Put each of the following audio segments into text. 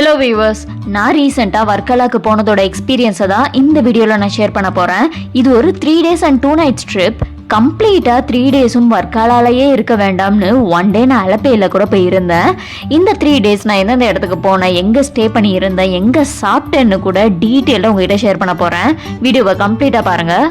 Hello viewers நான் ரீசெண்டாக வர்க்கலாக்கு போனதோட எக்ஸ்பீரியன்ஸை தான் இந்த வீடியோவில் நான் ஷேர் பண்ண போகிறேன் இது ஒரு three days and two nights trip கம்ப்ளீட்டாக த்ரீ டேஸும் வர்க்காலாலேயே இருக்க வேண்டாம்னு ஒன் டே நான் அலப்பையில் கூட போயிருந்தேன். இந்த த்ரீ டேஸ் நான் எந்தெந்த இடத்துக்கு போனேன் எங்கே ஸ்டே பண்ணி இருந்தேன் எங்கே சாப்பிட்டேன்னு கூட டீட்டெயிலாக உங்ககிட்ட ஷேர் பண்ண போகிறேன் வீடியோவை கம்ப்ளீட்டாக பாருங்கள்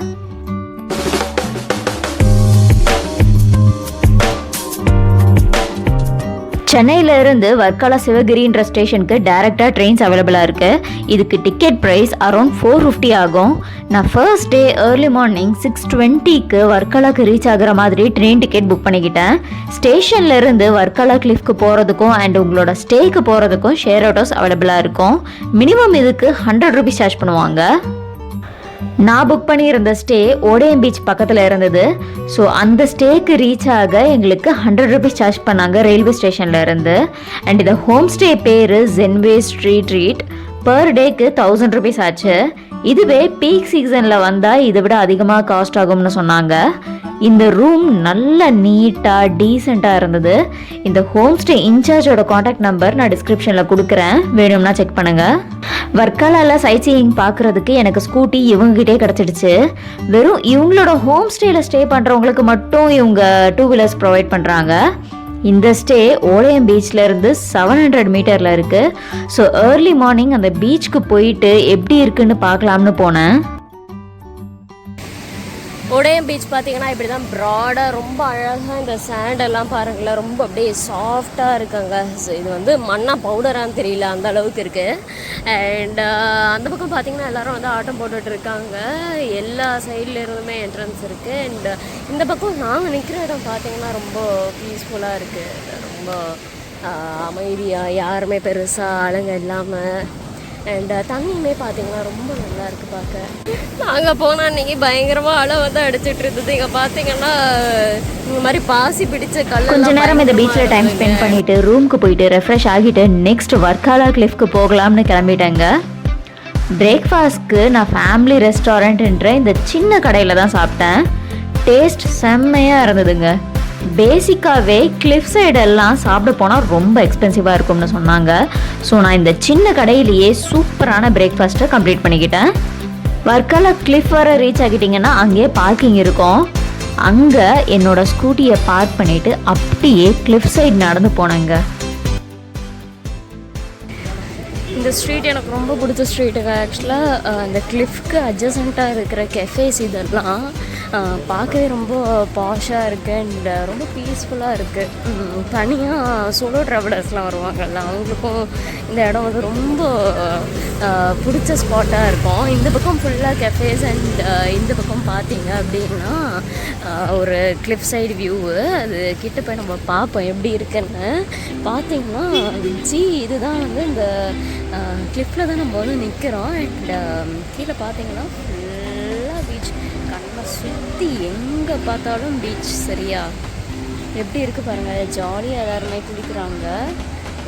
சென்னையில இருந்து வர்க்கலா சிவகிரின்ற ஸ்டேஷனுக்கு டைரக்டா ட்ரெயின்ஸ் அவைலபிளாக இருக்கு. இதுக்கு ticket price around four fifty ஆகும். நான் first day early morning six டுவெண்ட்டிக்கு வர்க்கலாக்கு ரீச் ஆகுற மாதிரி ட்ரெயின் டிக்கெட் புக் பண்ணிக்கிட்டேன். ஸ்டேஷன்ல இருந்து வர்க்கலா கிளிஃப்க்கு போகிறதுக்கும் அண்ட் உங்களோட ஸ்டேக்கு போகிறதுக்கும் ஷேர் ஆட்டோஸ் அவைலபிளாக இருக்கும். மினிமம் இதுக்கு ஹண்ட்ரட் ருபீஸ் சார்ஜ் பண்ணுவாங்க. நான் புக் பண்ணியிருந்த ஸ்டே ஓடையம் பீச் பக்கத்தில் இருந்தது. ஸோ அந்த ஸ்டேக்கு ரீச் ஆக எங்களுக்கு ஹண்ட்ரட் ருபீஸ் சார்ஜ் பண்ணாங்க ரயில்வே ஸ்டேஷனில் இருந்து. அண்ட் இந்த ஹோம் ஸ்டே பேர் ஜென்வே ஸ்ட்ரீட் ரீட் பர் டேக்கு தௌசண்ட் ருபீஸ் ஆச்சு. இதுவே பீக் சீசனில் வந்தால் இதை விட அதிகமாக காஸ்ட் ஆகும்னு சொன்னாங்க. இந்த ரூம் நல்ல நீட்டாக டீசெண்டாக இருந்தது. இந்த ஹோம் ஸ்டே இன்சார்ஜோட காண்டாக்ட் நம்பர் நான் டிஸ்கிரிப்ஷனில் கொடுக்குறேன். வேணும்னா செக் பண்ணுங்கள் வர்க்காலால சைட் சீயிங் பார்க்குறதுக்கு எனக்கு ஸ்கூட்டி இவங்ககிட்டே கிடச்சிடுச்சு. வெறும் இவங்களோட ஹோம் ஸ்டேயில் ஸ்டே பண்ணுறவங்களுக்கு மட்டும் இவங்க டூ வீலர்ஸ் ப்ரொவைட் பண்ணுறாங்க இந்த ஸ்டே ஓலையம் பீச்சில் இருந்து செவன் ஹண்ட்ரட் மீட்டரில் இருக்குது ஸோ ஏர்லி மார்னிங் அந்த பீச்சுக்கு போயிட்டு எப்படி இருக்குன்னு பார்க்கலாம்னு போனேன். உடையம் பீச் பார்த்தீங்கன்னா இப்படி தான் ப்ராடாக ரொம்ப அழகாக இந்த sand எல்லாம் பாருங்களேன். ரொம்ப அப்படியே சாஃப்டாக இருக்காங்க. ஸோ இது வந்து மண்ணா பவுடரான்னு தெரியல அந்த அளவுக்கு இருக்குது அண்ட் அந்த பக்கம் பார்த்தீங்கன்னா எல்லோரும் வந்து ஆட்டம் போட்டுட்டு இருக்காங்க. எல்லா சைட்லேருந்துமே என்ட்ரன்ஸ் இருக்குது அண்ட் இந்த பக்கம் நாங்கள் நிற்கிற இடம் பார்த்தீங்கன்னா ரொம்ப பீஸ்ஃபுல்லாக இருக்குது ரொம்ப அமைதியாக யாருமே பெருசாக ஆளுங்க இல்லாமல் அண்ட் தண்ணியுமே பார்த்தீங்கன்னா ரொம்ப நல்லா இருக்கு பார்க்க நாங்கள் போன அன்னைக்கு பயங்கரமாக அலை வந்து அடிச்சிட்டு இருந்தது. இங்கே பார்த்தீங்கன்னா இந்த மாதிரி பாசி பிடிச்ச கல் கொஞ்ச நேரம் இந்த பீச்சில் டைம் ஸ்பெண்ட் பண்ணிட்டு ரூமுக்கு போயிட்டு ரெஃப்ரெஷ் ஆகிட்டு நெக்ஸ்ட் வர்க்காலா கிளிஃப்க்கு போகலாம்னு கிளம்பிட்டேங்க. பிரேக்ஃபாஸ்ட்க்கு நான் ஃபேமிலி ரெஸ்டாரண்ட்ன்ற இந்த சின்ன கடையில் தான் சாப்பிட்டேன். டேஸ்ட் செம்மையாக இருந்ததுங்க. பேசிக்காகவே கிளிஃப் சைடெல்லாம் சாப்பிட போனால் ரொம்ப எக்ஸ்பென்சிவாக இருக்கும்னு சொன்னாங்க. ஸோ நான் இந்த சின்ன கடையிலேயே சூப்பரான பிரேக்ஃபாஸ்ட்டை கம்ப்ளீட் பண்ணிக்கிட்டேன். வர்க்காலா கிளிஃப் வர ரீச் ஆகிட்டிங்கன்னா அங்கேயே பார்க்கிங் இருக்கும். அங்கே என்னோடய ஸ்கூட்டியை பார்க் பண்ணிவிட்டு அப்படியே கிளிஃப் சைடு நடந்து போனேங்க. இந்த ஸ்ட்ரீட் எனக்கு ரொம்ப பிடிச்ச ஸ்ட்ரீட்டுங்க ஆக்சுவலாக இந்த கிளிஃப்க்கு அட்ஜசண்ட்டாக இருக்கிற கெஃபேஸ் இதெல்லாம் பார்க்கவே ரொம்ப பாஷாக இருக்குது அண்ட் ரொம்ப பீஸ்ஃபுல்லாக இருக்குது தனியாக சோலோ ட்ராவலர்ஸ்லாம் வருவாங்கல்ல அவங்களுக்கும் இந்த இடம் வந்து ரொம்ப பிடிச்ச ஸ்பாட்டாக இருக்கும். இந்த பக்கம் ஃபுல்லாக கெஃபேஸ் அண்ட் இந்த பக்கம் பார்த்தீங்க அப்படின்னா ஒரு கிளிஃப் சைடு வியூவு அது கிட்ட போய் நம்ம பார்ப்போம் எப்படி இருக்குன்னு. பார்த்தீங்கன்னா ஜி இதுதான் வந்து இந்த கிளிஃப்பில் தான் நம்ம வந்து நிற்கிறோம் அண்ட் கீழே பார்த்தீங்கன்னா ஃபுல்லாக பீச் கண்ணை சுற்றி எங்கே பார்த்தாலும் பீச் சரியா? எப்படி இருக்குது பாருங்கள் ஜாலியாக எல்லாருமே குளிக்கிறாங்க.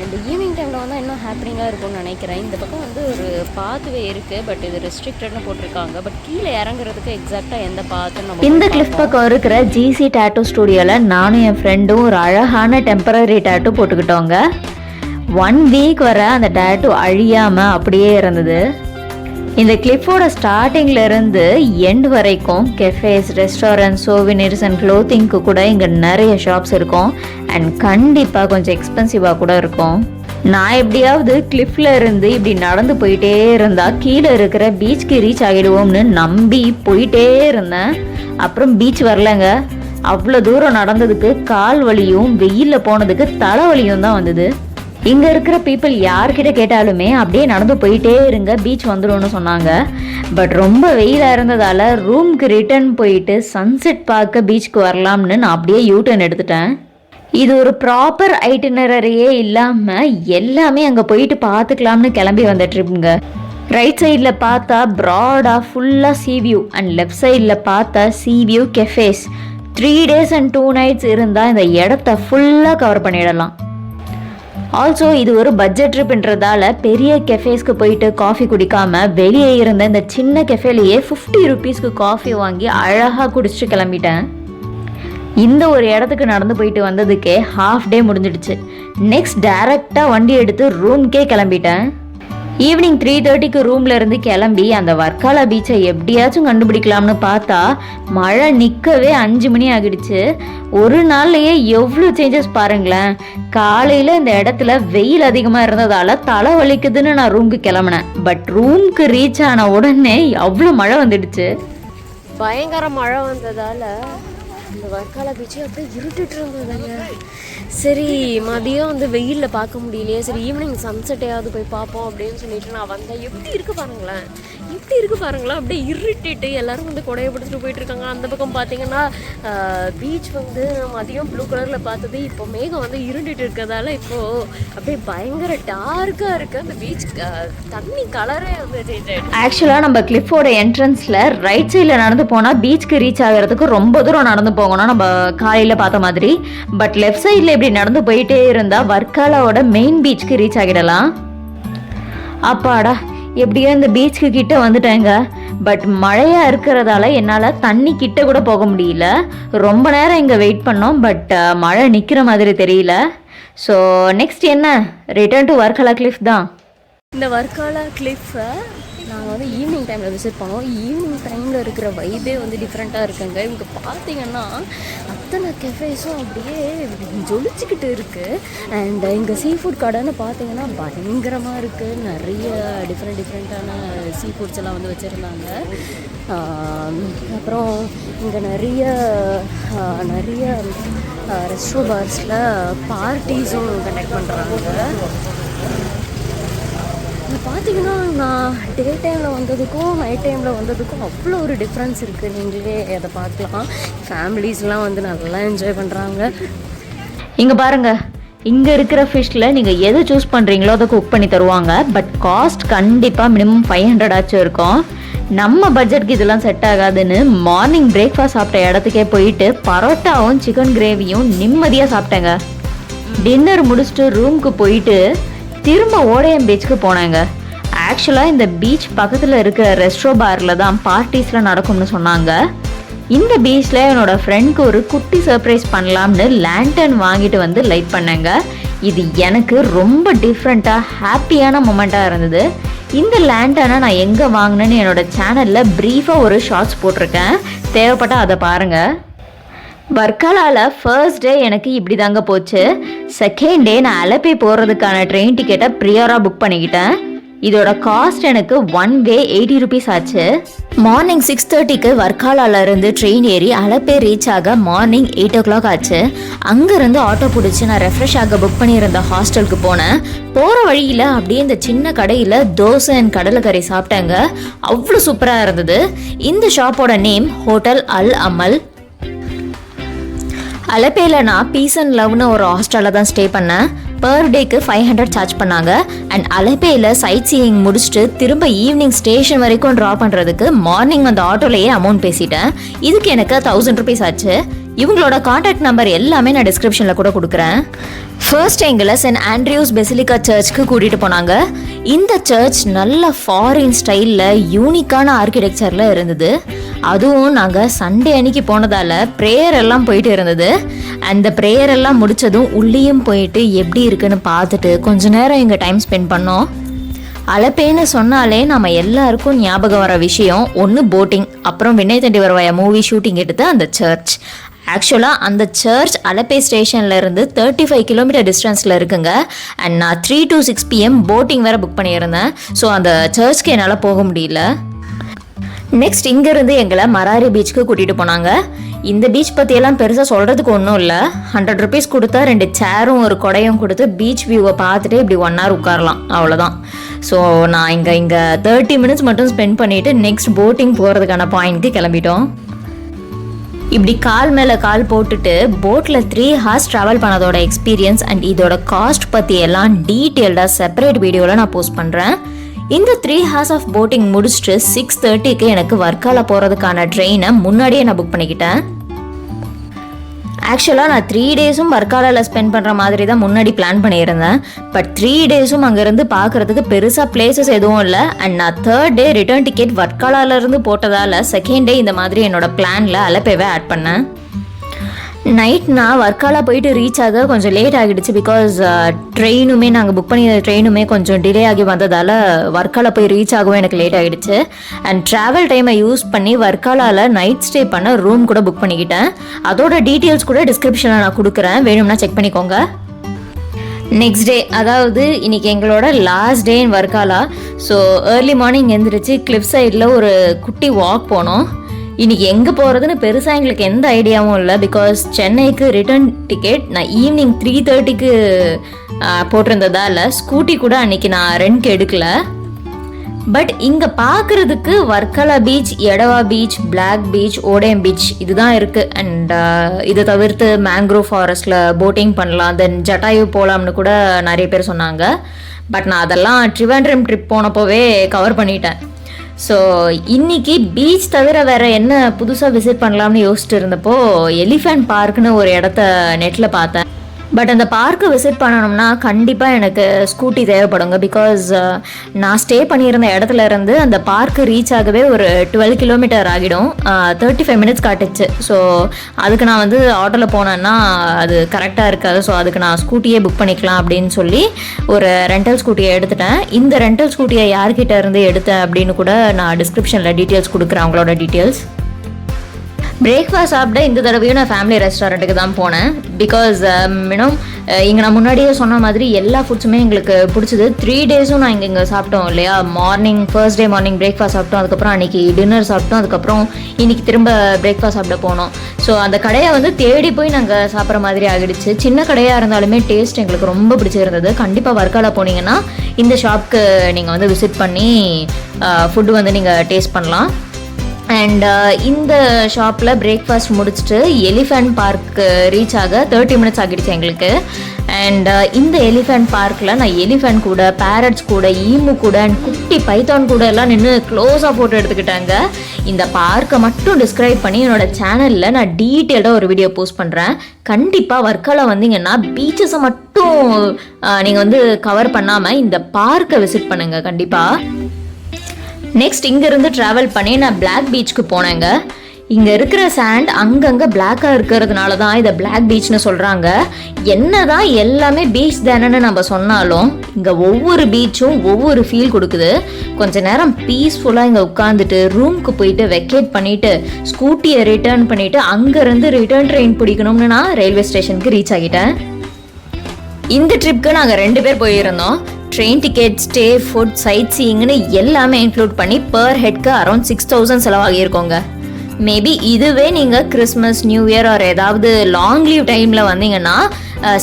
அண்ட் ஈவினிங் டைமில் வந்து இன்னும் ஹாப்பினிங்காக இருக்கும்னு நினைக்கிறேன். இந்த பக்கம் வந்து ஒரு பாத்வே இருக்குது பட் இது ரெஸ்ட்ரிக்டட்னு போட்டிருக்காங்க. பட் கீழே இறங்குறதுக்கு எக்ஸாக்டாக எந்த பாத்துன்னு நம்ம இந்த கிளிஃப். பக்கம் இருக்கிற ஜிசி டேட்டூ ஸ்டுடியோவில் நானும் என் ஃப்ரெண்டும் ஒரு அழகான டெம்பரரி டேட்டூ போட்டுக்கிட்டோங்க. ஒன் வீக் வர அந்த டேட்டூ அழியாமல் அப்படியே இருந்தது. இந்த கிளிப்போட ஸ்டார்டிங்ல இருந்து எண்ட் வரைக்கும் கெஃபேஸ் ரெஸ்டாரண்ட் சோவினியர்ஸ் அண்ட் க்ளோத்திங்க்கு கூட இங்கே நிறைய ஷாப்ஸ் இருக்கும். அண்ட் கண்டிப்பாக கொஞ்சம் எக்ஸ்பென்சிவாக கூட இருக்கும். நான் எப்படியாவது கிளிஃப்ல இருந்து இப்படி நடந்து போயிட்டே இருந்தா கீழே இருக்கிற பீச்சுக்கு ரீச் ஆகிடுவோம்னு நம்பி போயிட்டே இருந்தேன். அப்புறம் பீச் வரலங்க. அவ்வளோ தூரம் நடந்ததுக்கு கால் வலியும் வெயிலில் போனதுக்கு தலைவலியும் தான் வந்தது. இங்க இருக்கிற பீப்புள் யார்கிட்ட கேட்டாலுமே அப்படியே நடந்து போயிட்டே இருங்க பீச் வந்துடும்னு சொன்னாங்க. பட் ரொம்ப வெயிலாக இருந்ததால ரூம்க்கு ரிட்டர்ன் போயிட்டு சன்செட் பார்க்க பீச்சுக்கு வரலாம்னு நான் அப்படியே யூட்டர்ன் எடுத்துட்டேன். இது ஒரு ப்ராப்பர் ஐட்டினரியே இல்லாமல் எல்லாமே அங்கே போயிட்டு பார்த்துக்கலாம்னு கிளம்பி வந்த ட்ரிப்புங்க ரைட் சைடில் பார்த்தா ப்ராடாக ஃபுல்லாக சீ வியூ அண்ட் லெஃப்ட் சைடில் பார்த்தா sea view cafes three days and two nights இருந்தால் இந்த இடத்த ஃபுல்லாக கவர் பண்ணிடலாம். ஆல்சோ இது ஒரு பட்ஜெட் ட்ரிப்ன்றதால பெரிய கெஃபேஸ்க்கு போயிட்டு காஃபி குடிக்காம வெளியே இருந்த இந்த சின்ன கெஃபேலேயே ஃபிஃப்டி ருபீஸ்க்கு காஃபி வாங்கி அழகாக குடிச்சிட்டு கிளம்பிட்டேன். இந்த ஒரு இடத்துக்கு நடந்து போயிட்டு வந்ததுக்கே ஹாஃப் டே முடிஞ்சிடுச்சு. நெக்ஸ்ட் டைரக்டாக வண்டி எடுத்து ரூம்க்கே கிளம்பிட்டேன். ஈவினிங் த்ரீ தேர்ட்டிக்கு ரூம்ல இருந்து கிளம்பி அந்த வர்க்காலா பீச்சை எப்படியாச்சும் கண்டுபிடிக்கலாம்னு பார்த்தா மழை நிற்கவே அஞ்சு மணி ஆகிடுச்சு. ஒரு நாள்லயே எவ்வளோ சேஞ்சஸ் பாருங்களேன். காலையில் இந்த இடத்துல வெயில் அதிகமாக இருந்ததால தலை வலிக்குதுன்னு நான் ரூமுக்கு கிளம்புனேன். பட் ரூம்க்கு ரீச் ஆன உடனே அவ்வளோ மழை வந்துடுச்சு. பயங்கர மழை வந்ததால் இந்த வர்க்கால பீச்சு அப்படியே இருட்டுட்டு இருந்ததுங்க. சரி மதியம் வந்து வெயிலில் பார்க்க முடியலையே. சரி ஈவினிங் சன்செட்டையாவது போய் பார்ப்போம் அப்படின்னு சொல்லிட்டு நான் வந்தேன். எப்படி இருக்கு பாருங்களேன். இப்படி இருக்கு பாருங்களா அப்படியே இருட்டிட்டு எல்லாரும் வந்து கொடையை பிடிச்சிட்டு போயிட்டு இருக்காங்க அந்த பக்கம் பார்த்தீங்கன்னா பீச் வந்து மதியம் ப்ளூ கலரில் பார்த்தது. இப்போ மேகம் வந்து இருண்டுட்டு இருக்கிறதால இப்போது அப்படியே பயங்கர டார்க்காக இருக்கு. அந்த பீச் தண்ணி கலரே வந்து சேஞ்ச் ஆக்சுவலாக நம்ம கிளிஃபோட என்ட்ரன்ஸில் ரைட் சைடில் நடந்து போனால் பீச்சுக்கு ரீச் ஆகிறதுக்கு ரொம்ப தூரம் நடந்து போகணும் நம்ம காலையில் பார்த்த மாதிரி. பட் லெஃப்ட் சைடில் இப்படி நடந்து போயிட்டே இருந்தால் வர்க்காலாவோட மெயின் பீச்சுக்கு ரீச் ஆகிடலாம். அப்பாடா. எப்படியோ இந்த பீச்சுக்கு கிட்ட வந்துட்டேங்க. பட் மழையாக இருக்கிறதால என்னால் தண்ணி கிட்ட கூட போக முடியல. ரொம்ப நேரம் இங்கே வெயிட் பண்ணோம். பட் மழை நிற்கிற மாதிரி தெரியல. ஸோ நெக்ஸ்ட் என்ன? ரிட்டர்ன் டு வர்க்கலா கிளிஃப் தான். இந்த வர்க்காலா கிளிஃபை நாங்கள் வந்து ஈவினிங் டைமில் விசிட் பண்ணோம். ஈவினிங் டைமில் இருக்கிற வைபே வந்து டிஃப்ரெண்ட்டாக இருக்குங்க. இவங்க பார்த்தீங்கன்னா அத்தனை கெஃபேஸும் அப்படியே ஜொலிச்சுக்கிட்டு இருக்குது அண்ட் இங்கே சீ ஃபுட் கடைன்னு பார்த்தீங்கன்னா பயங்கரமாக இருக்குது நிறைய டிஃப்ரெண்ட் டிஃப்ரெண்ட்டான சீ ஃபுட்ஸ் எல்லாம் வந்து வச்சுருந்தாங்க. அப்புறம் இங்கே நிறைய நிறைய ரெஸ்டோ பார்ஸில் பார்ட்டிஸும் கண்டக்ட் பண்ணுறாங்க பார்த்தீங்கன்னா நான் டே டைமில் வந்ததுக்கும் நைட் டைமில் வந்ததுக்கும் அவ்வளோ ஒரு டிஃப்ரென்ஸ் இருக்குது நீங்களே அதை பார்க்கலாம். ஃபேமிலிஸ்லாம் வந்து நல்லா என்ஜாய் பண்ணுறாங்க இங்கே பாருங்க. இங்கே இருக்கிற ஃபிஷ்ல நீங்கள் எது சூஸ் பண்ணுறீங்களோ அதை குக் பண்ணி தருவாங்க. பட் காஸ்ட் கண்டிப்பாக மினிமம் ஃபைவ் ஹண்ட்ரட் ஆச்சும் இருக்கும். நம்ம பட்ஜெட்க்கு இதெல்லாம் செட் ஆகாதுன்னு மார்னிங் பிரேக்ஃபாஸ்ட் சாப்பிட்ட இடத்துக்கே போயிட்டு பரோட்டாவும் சிக்கன் கிரேவியும் நிம்மதியாக சாப்பிட்டேங்க. டின்னர் முடிச்சுட்டு ரூமுக்கு போயிட்டு திரும்ப ஓடையம் பீச்சுக்கு போனாங்க. ஆக்சுவலாக இந்த பீச் பக்கத்தில் இருக்கிற ரெஸ்ட்ரோ பாரில் தான் பார்ட்டிஸ்லாம் நடக்கும்னு சொன்னாங்க. இந்த பீச்சில் என்னோட ஃப்ரெண்ட்க்கு ஒரு குட்டி சர்ப்ரைஸ் பண்ணலாம்னு லேண்டன் வாங்கிட்டு வந்து லைட் பண்ணேங்க. இது எனக்கு ரொம்ப டிஃப்ரெண்ட்டாக ஹாப்பியான மொமெண்ட்டாக இருந்தது. இந்த லேண்டனை நான் எங்கே வாங்கினேன்னு என்னோட சேனலில் ப்ரீஃபாக ஒரு ஷார்ட்ஸ் போட்டிருக்கேன். தேவைப்பட்டால் அதை பாருங்கள் பர்காலாவில் ஃபர்ஸ்ட் டே எனக்கு இப்படி தாங்க போச்சு. செகண்ட் டே நான் அலப்பே போகிறதுக்கான ட்ரெயின் டிக்கெட்டை ப்ரியராக புக் பண்ணிக்கிட்டேன். இதோட காஸ்ட் எனக்கு ஒன் வே எயிட்டி ருபீஸ் ஆச்சு. மார்னிங் சிக்ஸ் தேர்ட்டிக்கு வர்க்காலால இருந்து ட்ரெயின் ஏறி அலப்பே ரீச் ஆக மார்னிங் எயிட் ஓ கிளாக் ஆச்சு. அங்கேருந்து ஆட்டோ பிடிச்சி நான் ரெஃப்ரெஷ் ஆக புக் பண்ணியிருந்த ஹாஸ்டலுக்கு போனேன். போகிற வழியில் அப்படியே இந்த சின்ன கடையில் தோசை அண்ட் கடலைக்கறி சாப்பிட்டேங்க. அவ்வளோ சூப்பராக இருந்தது. இந்த ஷாப்போட நேம் ஹோட்டல் அல் அமல் அலப்பேல நான் பீஸ் அண்ட் லவ்னு ஒரு ஹாஸ்டலில் தான் ஸ்டே பண்ணேன். பர் டேக்கு ஃபைவ் ஹண்ட்ரட் சார்ஜ் பண்ணாங்க. அண்ட் அலப்பேயில் சைட் சீயிங் முடிச்சுட்டு திரும்ப ஈவினிங் ஸ்டேஷன் வரைக்கும் ட்ரா பண்ணுறதுக்கு மார்னிங் அந்த ஆட்டோலேயே அமௌண்ட் பேசிட்டேன். இதுக்கு எனக்கு தௌசண்ட் ருபீஸ் ஆச்சு. இவங்களோட காண்டாக்ட் நம்பர் எல்லாமே நான் டிஸ்கிரிப்ஷனில் கூட கொடுக்குறேன். ஃபர்ஸ்ட் எங்களை சென்ட் ஆண்ட்ரியூஸ் பெசிலிக்கா சர்ச்சுக்கு கூட்டிகிட்டு போனாங்க. இந்த சர்ச் நல்ல ஃபாரின் ஸ்டைலில் யூனிக்கான ஆர்கிடெக்சரில் இருந்தது. அதுவும் நாங்கள் சண்டே அன்னைக்கு போனதால் ப்ரேயர் எல்லாம் போயிட்டு இருந்தது. அந்த ப்ரேயர் எல்லாம் முடிச்சதும் உள்ளேயும் போயிட்டு எப்படி இருக்குன்னு பார்த்துட்டு கொஞ்ச நேரம் எங்கள் டைம் ஸ்பெண்ட் பண்ணோம். அலப்பேன்னு சொன்னாலே நம்ம எல்லாருக்கும் ஞாபகம் வர விஷயம் ஒன்று போட்டிங் அப்புறம் வினய் தண்டி வருவாய மூவி ஷூட்டிங் எடுத்து அந்த சர்ச் ஆக்சுவலாக அந்த சர்ச் அலப்பே ஸ்டேஷன்ல இருந்து தேர்ட்டி ஃபைவ் கிலோமீட்டர் டிஸ்டன்ஸில் இருக்குங்க. அண்ட் நான் three to six PM boating வேறு புக் பண்ணியிருந்தேன். ஸோ அந்த சர்ச்க்கு என்னால் போக முடியல. நெக்ஸ்ட் இங்கேருந்து எங்களை மராரி பீச்சுக்கு கூட்டிகிட்டு போனாங்க. இந்த பீச் பற்றியெல்லாம் பெருசாக சொல்கிறதுக்கு ஒன்றும் இல்லை. ஹண்ட்ரட் ருபீஸ் கொடுத்தா ரெண்டு சேரும் ஒரு கொடையும் கொடுத்து பீச் வியூவை பார்த்துட்டு இப்படி ஒன் ஹவர் உட்காரலாம். அவ்வளோதான் ஸோ நான் இங்கே இங்கே தேர்ட்டி மினிட்ஸ் மட்டும் ஸ்பெண்ட் பண்ணிவிட்டு நெக்ஸ்ட் போட்டிங் போகிறதுக்கான பாயிண்ட்க்கு கிளம்பிட்டோம். இப்படி கால் மேலே கால் போட்டுட்டு போட்டில் த்ரீ ஹார்ஸ் ட்ராவல் பண்ணதோட எக்ஸ்பீரியன்ஸ் அண்ட் இதோட காஸ்ட் பற்றி எல்லாம் டீட்டெயில்டாக செப்பரேட் வீடியோவில் நான் போஸ்ட் பண்ணுறேன் இந்த த்ரீ ஹார்ஸ் ஆஃப் போட்டிங் முடிச்சுட்டு சிக்ஸ் தேர்ட்டிக்கு எனக்கு வர்க்கால போகிறதுக்கான ட்ரெயினை முன்னாடியே நான் புக் பண்ணிக்கிட்டேன். ஆக்சுவலாக நான் த்ரீ டேஸும் வர்க்காலாவில் ஸ்பெண்ட் பண்ணுற மாதிரி தான் முன்னாடி பிளான் பண்ணியிருந்தேன். பட் த்ரீ டேஸும் அங்கேருந்து பார்க்குறதுக்கு பெருசாக பிளேசஸ் எதுவும் இல்லை. அண்ட் நான் தேர்ட் டே ரிட்டர்ன் டிக்கெட் வர்க்காலாலேருந்து போட்டதால் செகண்ட் டே இந்த மாதிரி என்னோட பிளானில் அலப்பேவை ஆட் பண்ணேன். நைட் நான் வர்க்காலா போயிட்டு ரீச் ஆக கொஞ்சம் லேட் ஆகிடுச்சு பிகாஸ் ட்ரெயினுமே uh, நாங்கள் புக் பண்ணி ட்ரெயினுமே கொஞ்சம் டிலே ஆகி வந்ததால் வர்க்காலா போய் ரீச் ஆகவும் எனக்கு லேட் ஆகிடுச்சு. அண்ட் ட்ராவல் டைமை யூஸ் பண்ணி வர்க்காலாவில் நைட் ஸ்டே பண்ண ரூம் கூட புக் பண்ணிக்கிட்டேன். அதோட டீட்டெயில்ஸ் கூட டிஸ்கிரிப்ஷனில் நான் கொடுக்குறேன். வேணும்னா செக் பண்ணிக்கோங்க. நெக்ஸ்ட் டே அதாவது இன்னைக்கு எங்களோட last day in Varkala so early morning எழுந்திரிச்சு கிளிப் சைடில் ஒரு குட்டி வாக் போனோம். இனி எங்கே போகிறதுன்னு பெருசாக எங்களுக்கு எந்த ஐடியாவும் இல்லை. பிகாஸ் சென்னைக்கு ரிட்டர்ன் டிக்கெட் நான் ஈவினிங் த்ரீ தேர்ட்டிக்கு போட்டிருந்ததால ஸ்கூட்டி கூட அன்னைக்கு நான் ரெண்ட்க்கு எடுக்கல. பட் இங்கே பார்க்குறதுக்கு Varkala beach Edava beach black beach Odayam beach இதுதான் இருக்குது அண்ட் இதை தவிர்த்து மேங்க்ரோவ் ஃபாரஸ்ட்டில் போட்டிங் பண்ணலாம். தென் ஜட்டாயு போகலாம்னு கூட நிறைய பேர் சொன்னாங்க. பட் நான் அதெல்லாம் ட்ரிவாண்ட்ரம் ட்ரிப் போனப்போவே கவர் பண்ணிட்டேன். ஸோ இன்னைக்கு பீச் தவிர வேற என்ன புதுசாக விசிட் பண்ணலாம்னு யோசிச்சுட்டு இருந்தப்போ எலிஃபென்ட் பார்க்னு ஒரு இடத்த நெட்டில் பார்த்தேன். பட் அந்த பார்க்கு விசிட் பண்ணணும்னா கண்டிப்பாக எனக்கு ஸ்கூட்டி தேவைப்படுங்க. பிகாஸ் நான் ஸ்டே பண்ணியிருந்த இடத்துல இருந்து அந்த பார்க்கு ரீச் ஆகவே ஒரு டுவெல் கிலோமீட்டர் ஆகிடும். தேர்ட்டி ஃபைவ் மினிட்ஸ் காட்டுச்சு. ஸோ அதுக்கு நான் வந்து ஆட்டோவில் போனேன்னா அது கரெக்டாக இருக்காது. ஸோ அதுக்கு நான் ஸ்கூட்டியே புக் பண்ணிக்கலாம் அப்படின்னு சொல்லி ஒரு ரெண்டல் ஸ்கூட்டியை எடுத்துட்டேன். இந்த ரெண்டல் ஸ்கூட்டியை யார்கிட்ட இருந்து எடுத்தேன் அப்படின்னு கூட நான் டிஸ்கிரிப்ஷனில் டீட்டெயில்ஸ் கொடுக்குறேன். அவங்களோட டீட்டெயில்ஸ் பிரேக்ஃபாஸ்ட் சாப்பிட இந்த தடவையும் நான் ஃபேமிலி ரெஸ்டாரண்ட்டுக்கு தான் போனேன். பிகாஸ் இன்னும் இங்கே நான் முன்னாடியே சொன்ன மாதிரி எல்லா ஃபுட்ஸுமே எங்களுக்கு பிடிச்சது. த்ரீ டேஸும் நான் இங்கே இங்கே சாப்பிட்டோம் இல்லையா? Morning first day morning breakfast சாப்பிட்டோம். அதுக்கப்புறம் அன்றைக்கி டின்னர் சாப்பிட்டோம். அதுக்கப்புறம் இன்னைக்கு திரும்ப பிரேக்ஃபாஸ்ட் சாப்பிட போனோம். ஸோ அந்த கடையை வந்து தேடி போய் நாங்கள் சாப்பிட்ற மாதிரி ஆகிடுச்சு. சின்ன கடையாக இருந்தாலுமே டேஸ்ட் எங்களுக்கு ரொம்ப பிடிச்சிருந்தது. கண்டிப்பாக வர்க்காலா போனீங்கன்னா இந்த ஷாப்க்கு நீங்கள் வந்து விசிட் பண்ணி ஃபுட்டு வந்து நீங்கள் டேஸ்ட் பண்ணலாம். அண்ட் uh, இந்த ஷாப்பில் பிரேக்ஃபாஸ்ட் முடிச்சுட்டு எலிஃபென்ட் பார்க் ரீச் ஆக தேர்ட்டி மினிட்ஸ் ஆகிடுச்சு எங்களுக்கு. அண்ட் uh, இந்த எலிஃபென்ட் பார்க்கில் நான் எலிஃபென்ட் கூட பேரட்ஸ் கூட ஈமு கூட அண்ட் குட்டி பைத்தான் கூட எல்லாம் நின்று க்ளோஸாக ஃபோட்டோ எடுத்துக்கிட்டாங்க. இந்த பார்க்கை மட்டும் டிஸ்கிரைப் பண்ணி என்னோட சேனலில் நான் டீட்டெயில்டாக ஒரு வீடியோ போஸ்ட் பண்ணுறேன் கண்டிப்பாக ஒர்க்கால் வந்தீங்கன்னா பீச்சஸை மட்டும் uh, நீங்கள் வந்து கவர் பண்ணாமல் இந்த பார்க்கை விசிட் பண்ணுங்கள் கண்டிப்பாக நெக்ஸ்ட் இங்கேருந்து ட்ராவல் பண்ணி நான் பிளாக் பீச்சுக்கு போனேங்க. இங்கே இருக்கிற சாண்ட் அங்கங்கே பிளாக்காக இருக்கிறதுனால தான் இதை பிளாக் பீச்னு சொல்கிறாங்க என்ன தான் எல்லாமே பீச் தானேன்னு நம்ம சொன்னாலும் இங்கே ஒவ்வொரு பீச்சும் ஒவ்வொரு ஃபீல் கொடுக்குது. கொஞ்ச நேரம் பீஸ்ஃபுல்லாக இங்கே உட்காந்துட்டு ரூம்க்கு போயிட்டு வெக்கேட் பண்ணிவிட்டு ஸ்கூட்டியை ரிட்டர்ன் பண்ணிவிட்டு அங்கேருந்து ரிட்டர்ன் ட்ரெயின் பிடிக்கணும்னு நான் ரயில்வே ஸ்டேஷனுக்கு ரீச் ஆகிட்டேன். இந்த ட்ரிப்க்கு நாங்கள் ரெண்டு பேர் போயிருந்தோம். Train ticket stay food sight சீயிங்னு எல்லாமே இன்க்ளூட் பண்ணி பர் ஹெட்க்கு அரௌண்ட் சிக்ஸ் தௌசண்ட் செலவாகியிருக்கோங்க. மேபி இதுவே நீங்கள் கிறிஸ்மஸ் நியூ இயர் ஆர் ஏதாவது லாங் லீவ் டைமில் வந்தீங்கன்னா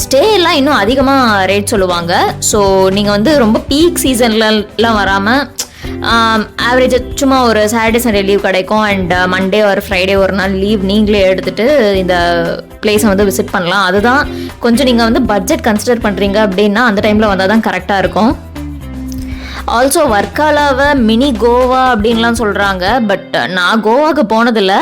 ஸ்டே எல்லாம் இன்னும் அதிகமாக ரேட் சொல்லுவாங்க. ஸோ நீங்கள் வந்து ரொம்ப பீக் சீசன்லலாம் வராமல் ஆவரேஜ் சும்மா ஒரு சாட்டர்டே சண்டே லீவ் கிடைக்கும். அண்ட் மண்டே ஒரு ஃப்ரைடே ஒரு நாள் லீவ் நீங்களே எடுத்துட்டு இந்த பிளேஸை வந்து விசிட் பண்ணலாம். அதுதான் கொஞ்சம் நீங்கள் வந்து பட்ஜெட் கன்சிடர் பண்ணுறீங்க அப்படின்னா அந்த டைமில் வந்தால் தான் கரெக்டாக இருக்கும். ஆல்சோ வர்க்காலாவை மினி கோவா அப்படின்லாம் சொல்கிறாங்க பட் uh, நான் கோவாக்கு போனதில்ல.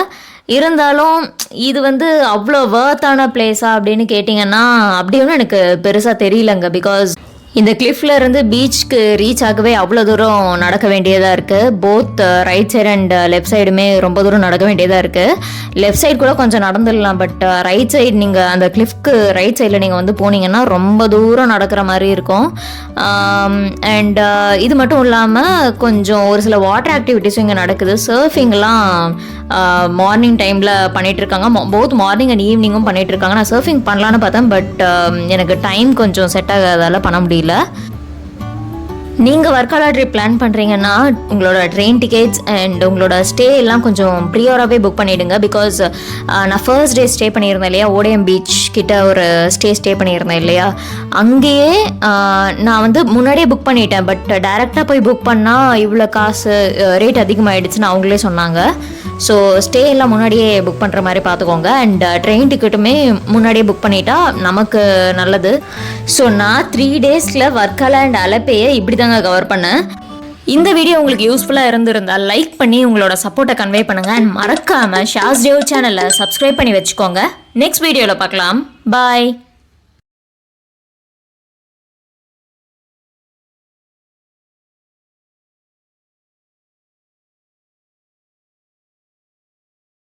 இருந்தாலும் இது வந்து அவ்வளோ வேர்த்தான பிளேஸா அப்படின்னு கேட்டிங்கன்னா அப்படி ஒன்றும் எனக்கு பெருசாக தெரியலங்க. பிகாஸ் இந்த கிளிஃப்ல இருந்து பீச்சுக்கு ரீச் ஆகவே அவ்வளோ தூரம் நடக்க வேண்டியதாக இருக்குது both right side and left சைடுமே ரொம்ப தூரம் நடக்க வேண்டியதாக இருக்குது லெஃப்ட் சைடு கூட கொஞ்சம் நடந்துடலாம் பட் ரைட் சைடு நீங்கள் அந்த கிளிஃப்க்கு ரைட் சைடில் நீங்கள் வந்து போனீங்கன்னா ரொம்ப தூரம் நடக்கிற மாதிரி இருக்கும். Um, அண்ட் uh, இது மட்டும் இல்லாமல் கொஞ்சம் ஒரு சில வாட்டர் ஆக்டிவிட்டீஸும் இங்கே நடக்குது. சர்ஃபிங்லாம் மார்னிங் uh, டைமில் பண்ணிகிட்டு இருக்காங்க. போத் மார்னிங் அண்ட் ஈவினிங்கும் பண்ணிகிட்டு இருக்காங்க. நான் சர்ஃபிங் பண்ணலான்னு பார்த்தேன் பட் um, எனக்கு டைம் கொஞ்சம் செட் ஆகாதால பண்ண முடியல. இதில் நீங்கள் வர்க்காலா ட்ரிப் பிளான் பண்ணுறீங்கன்னா உங்களோட ட்ரெயின் டிக்கெட்ஸ் அண்ட் உங்களோட ஸ்டே எல்லாம் கொஞ்சம் ப்ரியோராகவே புக் பண்ணிவிடுங்க பிகாஸ் நான் ஃபர்ஸ்ட் டே ஸ்டே பண்ணியிருந்தேன் இல்லையா? ஓடிஎம் பீச் கிட்ட ஒரு ஸ்டே ஸ்டே பண்ணியிருந்தேன் இல்லையா? அங்கேயே நான் வந்து முன்னாடியே புக் பண்ணிட்டேன். பட் டைரெக்டாக போய் புக் பண்ணால் இவ்வளோ காசு ரேட் அதிகமாகிடுச்சுன்னு அவங்களே சொன்னாங்க. ஸோ ஸ்டே எல்லாம் முன்னாடியே புக் பண்ணுற மாதிரி பார்த்துக்கோங்க. அண்ட் ட்ரெயின் டிக்கெட்டுமே முன்னாடியே புக் பண்ணிட்டா நமக்கு நல்லது. ஸோ நான் த்ரீ டேஸில் வர்க்கலா அண்ட் அலப்பையை இப்படி தாங்க கவர் பண்ணேன் இந்த வீடியோ உங்களுக்கு யூஸ்ஃபுல்லாக இருந்திருந்தால் லைக் பண்ணி உங்களோட சப்போர்ட்டை கன்வே பண்ணுங்கள் அண்ட் மறக்காமல் ஷாஸ் டேவ் சேனலை சப்ஸ்கிரைப் பண்ணி வச்சுக்கோங்க. நெக்ஸ்ட் வீடியோவில் பார்க்கலாம். பாய்